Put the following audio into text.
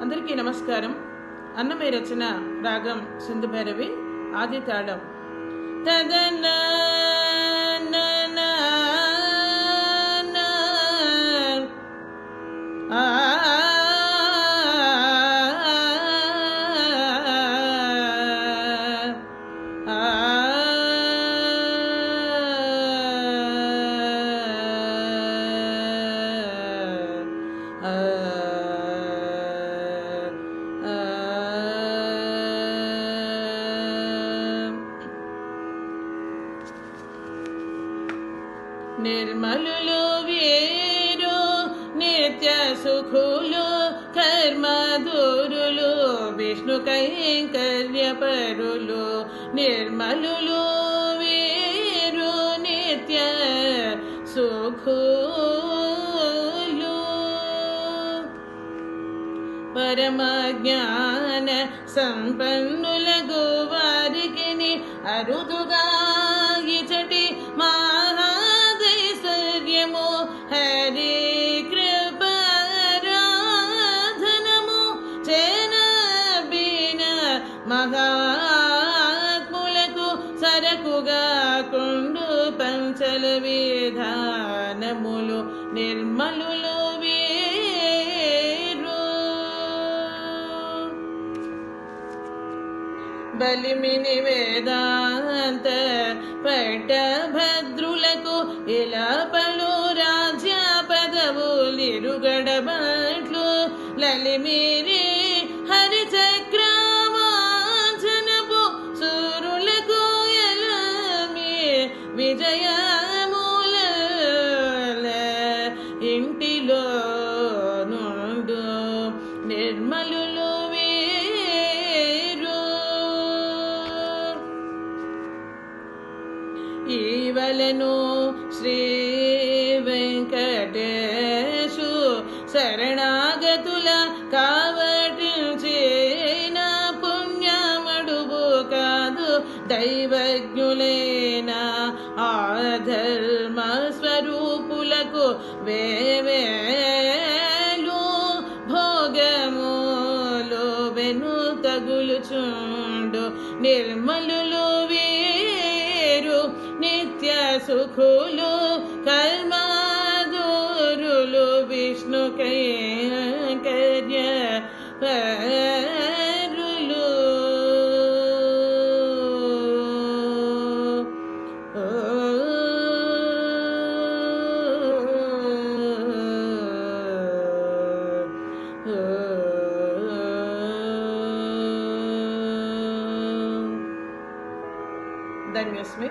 అందరికీ నమస్కారం అన్నమయ రచన రాగం సింధు భైరవి ఆది తాళం తదన నిర్మలులు వీరు నిత్య సుఖులు కర్మధూరులు విష్ణు కైంకర్యపరులు. నిర్మలులు వీరు నిత్య సుఖులు. పరమ జ్ఞాన సంపన్నులకు వారికి అరుదుగా మహాత్ములకు సరకుగా కుండు పంచల విధానములు నిర్మలులు వీరు. బలిమిని వేదాంత పట్టభద్రులకు ఇలా పలు రాజ్య పదవులిరుగడబట్లు లలిమిరి విజయమూల ఇంటిలో నుండు నిర్మలులు వీరు ఈవలను శ్రీ వెంకటేశు శరణాగతుల దైవజ్ఞులైన ఆధర్మ స్వరూపులకు వేవేలు భోగములు వెను తగులుచుండు. నిర్మలులు వీరు నిత్య సుఖులు కర్మాదూరులు విష్ణు కర్య धन्यस्मि